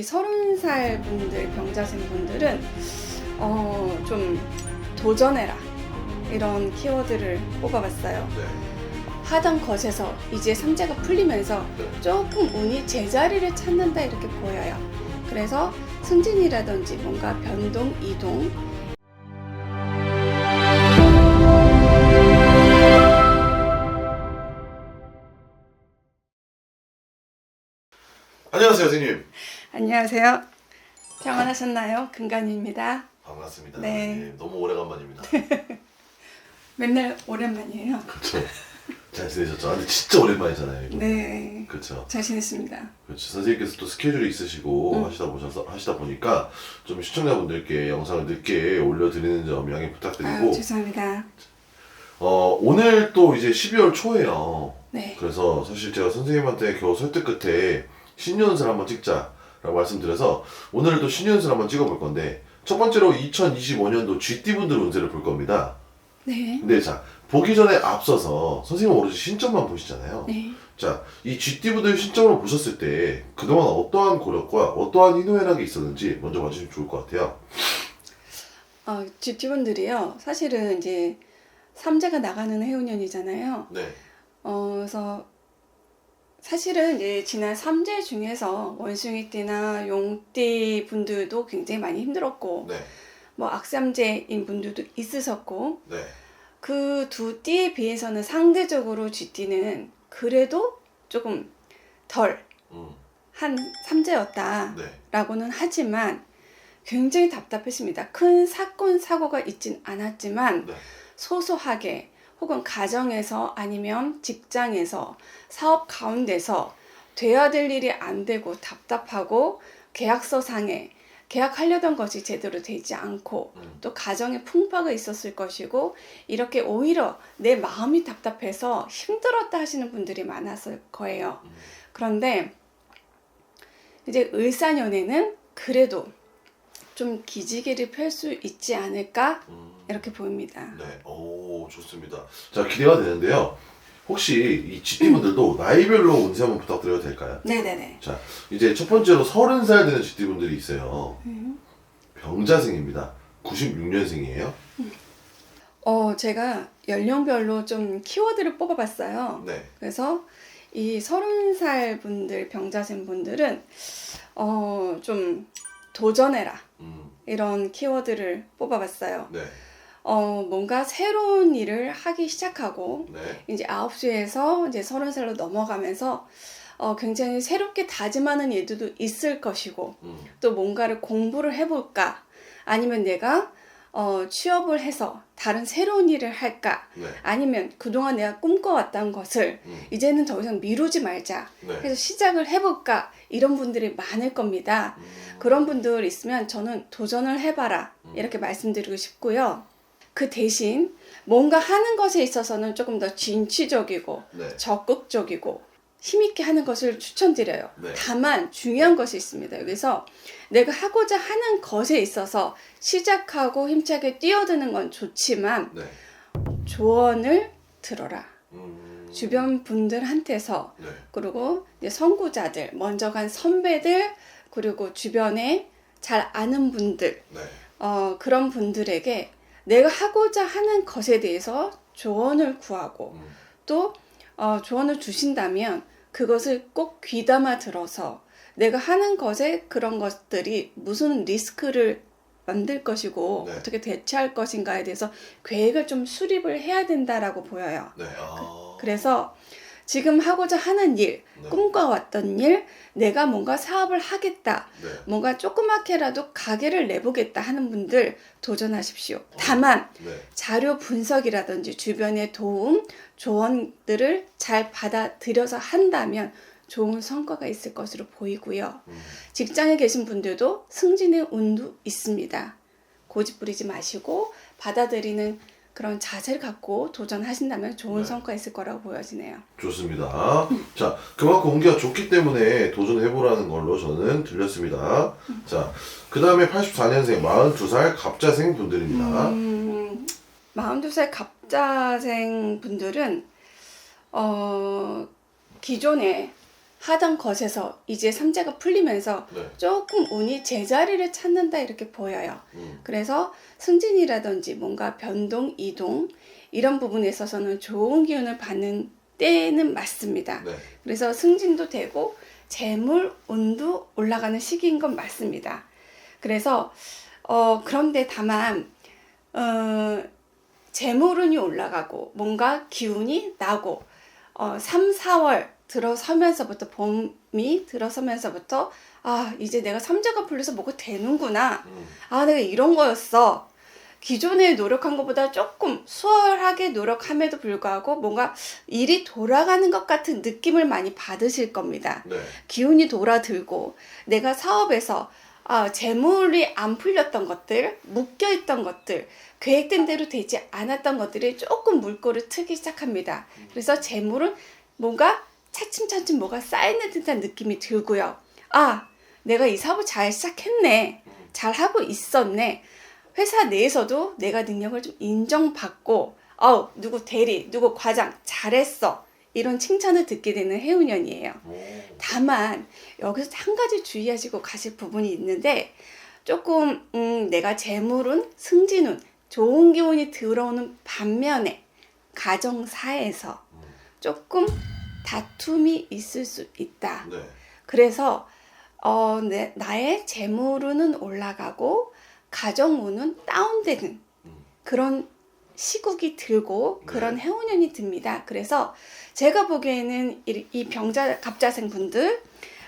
이 서른 살 분들 병자생 분들은 어, 좀 도전해라 이런 키워드를 뽑아봤어요. 네. 하던 것에서 이제 삼재가 풀리면서 네. 조금 운이 제자리를 찾는다 이렇게 보여요. 그래서 승진이라든지 뭔가 변동, 이동 안녕하세요, 선생님. 안녕하세요. 평안하셨나요? 금간입니다. 반갑습니다. 네. 예, 너무 오래간만입니다. 맨날 오랜만이에요. 그렇죠. 잘 지내셨죠? 아, 근데 진짜 오랜만이잖아요. 이거. 네. 그렇죠. 잘 지냈습니다. 그렇죠. 선생님께서 또 스케줄이 있으시고 음. 하시다 보셔서 하시다 보니까 좀 시청자분들께 영상을 늦게 올려드리는 점 양해 부탁드리고 아유, 죄송합니다. 어, 오늘 또 이제 12월 초예요. 네. 그래서 사실 제가 선생님한테 겨우 설득 끝에 신년을 한번 찍자 라고 말씀드려서 또 신년을 한번 찍어볼 건데 첫 번째로 2025년도 GT분들 운세를 볼 겁니다. 네. 근데 자 보기 전에 앞서서 선생님 오로지 신점만 보시잖아요. 네. 자, 이 GT분들 신점을 보셨을 때 그동안 어떠한 고력과 어떠한 희노애락이 있었는지 먼저 봐주시면 좋을 것 같아요. 어, GT분들이요. 사실은 이제 삼재가 나가는 해운년이잖아요. 네, 어, 그래서 사실은 이제 지난 삼재 중에서 원숭이띠나 용띠 분들도 굉장히 많이 힘들었고, 네, 뭐 악삼재인 분들도 있으셨고, 네, 그 두 띠에 비해서는 상대적으로 쥐띠는 그래도 조금 덜 음, 한 삼재였다라고는 네, 하지만 굉장히 답답했습니다. 큰 사건 사고가 있진 않았지만 네, 소소하게 혹은 가정에서 아니면 직장에서 사업 가운데서 돼야 될 일이 안 되고 답답하고 계약서 상에 계약하려던 것이 제대로 되지 않고 음, 또 가정에 풍파가 있었을 것이고 이렇게 오히려 내 마음이 답답해서 힘들었다 하시는 분들이 많았을 거예요. 음, 그런데 이제 을사년에는 그래도 좀 기지개를 펼 수 있지 않을까 음. 이렇게 보입니다. 네, 오 좋습니다. 자 기대가 되는데요. 혹시 이 GT분들도 나이별로 운세 한번 부탁드려도 될까요? 네네네. 이제 첫 번째로 서른 살 되는 GT분들이 있어요. 음. 병자생입니다. 96년생이에요. 어 제가 연령별로 좀 키워드를 뽑아봤어요. 네, 그래서 이 서른 살 분들 병자생 분들은 어 좀 도전해라 음, 이런 키워드를 뽑아봤어요. 네, 어 뭔가 새로운 일을 하기 시작하고 네, 이제 아홉 시에서 이제 서른 살로 넘어가면서 어 굉장히 새롭게 다짐하는 일들도 있을 것이고 음, 또 뭔가를 공부를 해볼까? 아니면 내가 어 취업을 해서 다른 새로운 일을 할까? 네, 아니면 그동안 내가 꿈꿔왔던 것을 음, 이제는 더 이상 미루지 말자. 네. 해서 시작을 해볼까? 이런 분들이 많을 겁니다. 음, 그런 분들 있으면 저는 도전을 해봐라. 음. 이렇게 말씀드리고 싶고요. 그 대신 뭔가 하는 것에 있어서는 조금 더 진취적이고 네, 적극적이고 힘있게 하는 것을 추천드려요. 네. 다만 중요한 것이 있습니다. 여기서 내가 하고자 하는 것에 있어서 시작하고 힘차게 뛰어드는 건 좋지만 네, 조언을 들어라. 음, 주변 분들한테서 네, 그리고 선구자들, 먼저 간 선배들, 그리고 주변에 잘 아는 분들, 네, 어, 그런 분들에게 내가 하고자 하는 것에 대해서 조언을 구하고 음, 또 어, 조언을 주신다면 그것을 꼭 귀담아 들어서 내가 하는 것에 그런 것들이 무슨 리스크를 만들 것이고 네. 어떻게 대처할 것인가에 대해서 계획을 좀 수립을 해야 된다라고 보여요. 네, 아, 그 래서 지금 하고자 하는 일, 네, 꿈꿔왔던 일, 내가 뭔가 사업을 하겠다, 네, 뭔가 조그맣게라도 가게를 내보겠다 하는 분들 도전하십시오. 다만 네, 자료 분석이라든지 주변의 도움, 조언들을 잘 받아들여서 한다면 좋은 성과가 있을 것으로 보이고요. 음, 직장에 계신 분들도 승진의 운도 있습니다. 고집 부리지 마시고 받아들이는 그런 자세를 갖고 도전하신다면 좋은 네. 성과 있을 거라고 보여지네요. 좋습니다. 자, 그만큼 운기가 좋기 때문에 도전해보라는 걸로 저는 들렸습니다. 자, 그 다음에 84년생, 42살 갑자생 분들입니다. 음, 42살 갑자생 분들은 어, 기존에 하던 것에서 이제 삼재가 풀리면서 네. 조금 운이 제자리를 찾는다 이렇게 보여요. 음. 그래서 승진이라든지 뭔가 변동, 이동 이런 부분에 있어서는 좋은 기운을 받는 때는 맞습니다. 네. 그래서 승진도 되고 재물 운도 올라가는 시기인 건 맞습니다. 그래서 어 그런데 다만 어 재물운이 올라가고 뭔가 기운이 나고 어 3, 4월 들어서면서부터 봄이 들어서면서부터 아 이제 내가 삼재가 풀려서 뭐가 되는구나 음. 아, 내가 이런 거였어. 기존에 노력한 것보다 조금 수월하게 노력함에도 불구하고 뭔가 일이 돌아가는 것 같은 느낌을 많이 받으실 겁니다. 네. 기운이 돌아들고 내가 사업에서 아, 재물이 안 풀렸던 것들, 묶여 있던 것들, 계획된 대로 되지 않았던 것들이 조금 물꼬를 트기 시작합니다. 그래서 재물은 뭔가 차츰차츰 뭐가 쌓이는 듯한 느낌이 들고요. 아, 내가 이 사업을 잘 시작했네. 잘 하고 있었네. 회사 내에서도 내가 능력을 좀 인정받고, 어우, 누구 대리, 누구 과장, 잘했어. 이런 칭찬을 듣게 되는 해운년이에요. 오. 다만 여기서 한 가지 주의하시고 가실 부분이 있는데 조금 음, 내가 재물은 승진운 좋은 기운이 들어오는 반면에 가정사에서 음. 조금 다툼이 있을 수 있다. 네. 그래서 어, 내, 나의 재물운은 올라가고 가정운은 다운되는 음. 그런 시국이 들고 그런 네. 해운년이 듭니다. 그래서 제가 보기에는 이, 이 병자 갑자생 분들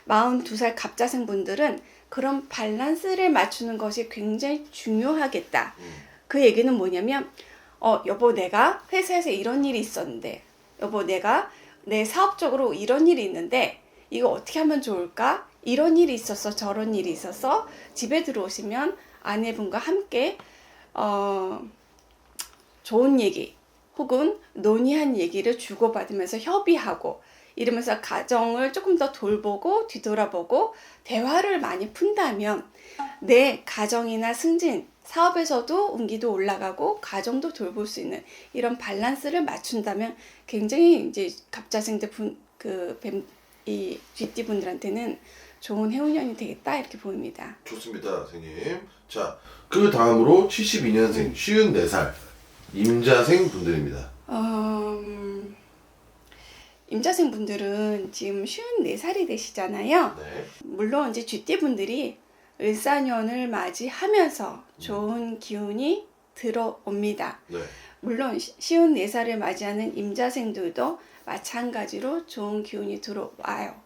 42살 갑자생 분들은 그런 밸런스를 맞추는 것이 굉장히 중요하겠다. 음. 그 얘기는 뭐냐면 어 여보 내가 회사에서 이런 일이 있었는데 여보 내가 내 사업적으로 이런 일이 있는데 이거 어떻게 하면 좋을까? 이런 일이 있었어 저런 일이 있어서 집에 들어오시면 아내분과 함께 어 좋은 얘기 혹은 논의한 얘기를 주고받으면서 협의하고 이러면서 가정을 조금 더 돌보고 뒤돌아보고 대화를 많이 푼다면 내 가정이나 승진 사업에서도 운기도 올라가고 가정도 돌볼 수 있는 이런 밸런스를 맞춘다면 굉장히 이제 갑자생들 분그이 쥐띠 분들한테는 좋은 해운년이 되겠다 이렇게 보입니다. 좋습니다, 선생님. 자, 그 다음으로 72년생, 54살 임자생 분들입니다. 음, 임자생 분들은 지금 54살이 되시잖아요. 네. 물론 이제 쥐띠 분들이 을사년을 맞이하면서 좋은 기운이 들어옵니다. 네. 물론 시- 쉬운 4살을 맞이하는 임자생들도 마찬가지로 좋은 기운이 들어와요.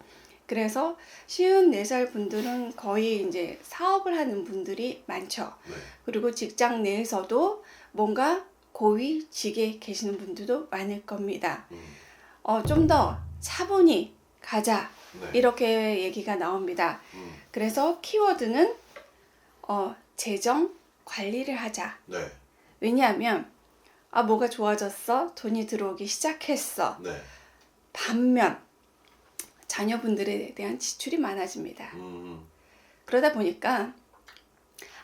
그래서 쉬운 4살 분들은 거의 이제 사업을 하는 분들이 많죠. 네. 그리고 직장 내에서도 뭔가 고위직에 계시는 분들도 많을 겁니다. 음. 어, 좀 더 차분히 가자. 네. 이렇게 얘기가 나옵니다. 음. 그래서 키워드는 어, 재정 관리를 하자. 네. 왜냐하면 아 뭐가 좋아졌어? 돈이 들어오기 시작했어. 네. 반면 자녀분들에 대한 지출이 많아집니다. 음. 그러다 보니까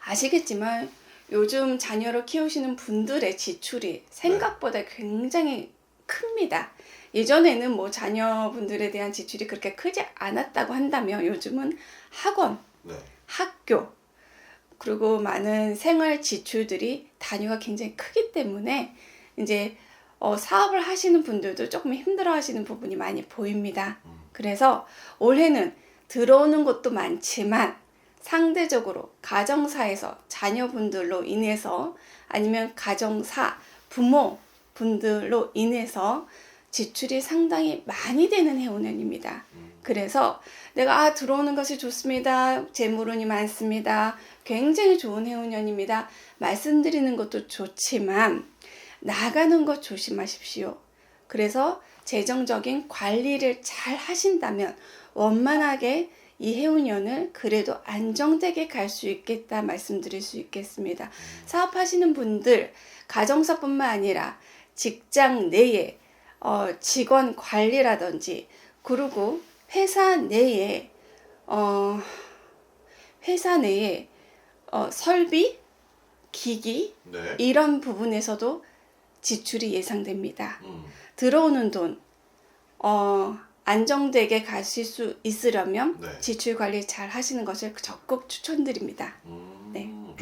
아시겠지만 요즘 자녀를 키우시는 분들의 지출이 생각보다 굉장히 큽니다. 예전에는 뭐 자녀분들에 대한 지출이 그렇게 크지 않았다고 한다면 요즘은 학원, 네. 학교 그리고 많은 생활 지출들이 단위가 굉장히 크기 때문에 이제 어, 사업을 하시는 분들도 조금 힘들어 하시는 부분이 많이 보입니다. 음. 그래서 올해는 들어오는 것도 많지만 상대적으로 가정사에서 자녀분들로 인해서 아니면 가정사 부모 분들로 인해서 지출이 상당히 많이 되는 해운년입니다. 음. 그래서 내가 아 들어오는 것이 좋습니다. 재물운이 많습니다. 굉장히 좋은 해운년입니다. 말씀드리는 것도 좋지만 나가는 것 조심하십시오. 그래서 재정적인 관리를 잘 하신다면 원만하게 이 해운년을 그래도 안정되게 갈 수 있겠다 말씀드릴 수 있겠습니다. 사업하시는 분들 가정사뿐만 아니라 직장 내에 어, 직원 관리라든지 그리고 회사 내에 어, 회사 내에 어, 설비, 기기 네. 이런 부분에서도 지출이 예상됩니다. 음. 들어오는 돈, 어, 안정되게 가실 수 있으려면 네. 지출 관리 잘 하시는 것을 적극 추천드립니다. 음, 네.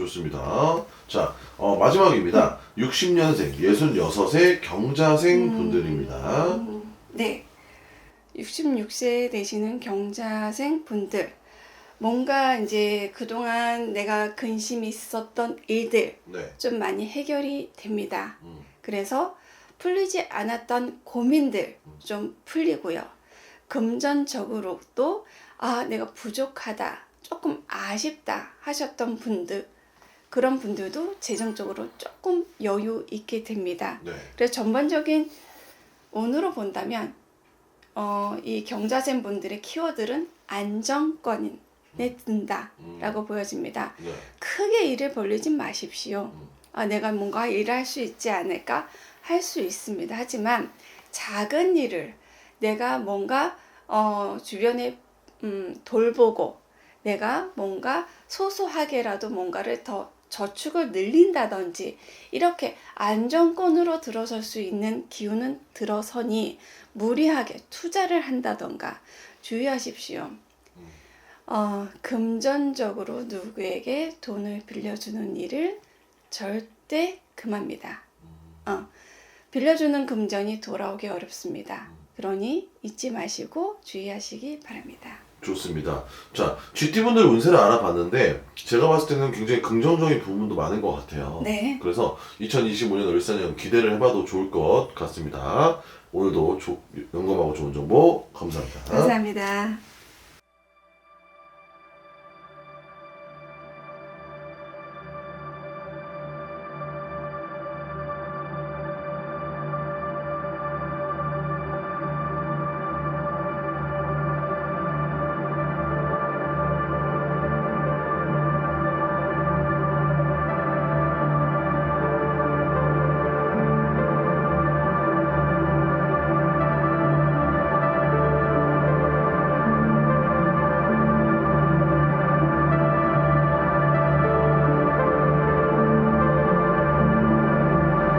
좋습니다. 자, 어, 마지막입니다. 60년생, 66세 경자생 분들입니다. 음, 네. 66세 되시는 경자생 분들. 뭔가 이제 그동안 내가 근심이 있었던 일들 네. 좀 많이 해결이 됩니다. 음, 그래서 풀리지 않았던 고민들 좀 풀리고요. 금전적으로도 아, 내가 부족하다, 조금 아쉽다 하셨던 분들, 그런 분들도 재정적으로 조금 여유 있게 됩니다. 네. 그래서 전반적인 운으로 본다면 어, 이 경자생 분들의 키워드는 안정권에 든다라고 보여집니다. 네. 크게 일을 벌리지 마십시오. 음. 아, 내가 뭔가 일할 수 있지 않을까 할 수 있습니다. 하지만 작은 일을 내가 뭔가 어, 주변에 음, 돌보고 내가 뭔가 소소하게라도 뭔가를 더 저축을 늘린다든지 이렇게 안정권으로 들어설 수 있는 기운은 들어서니 무리하게 투자를 한다던가 주의하십시오. 어, 금전적으로 누구에게 돈을 빌려주는 일을 절대 금합니다. 어, 빌려주는 금전이 돌아오기 어렵습니다. 그러니 잊지 마시고 주의하시기 바랍니다. 좋습니다. 자, GT분들 운세를 알아봤는데 제가 봤을 때는 굉장히 긍정적인 부분도 많은 것 같아요. 네. 그래서 2025년 을사년 기대를 해봐도 좋을 것 같습니다. 오늘도 조, 영감하고 좋은 정보 감사합니다. 감사합니다.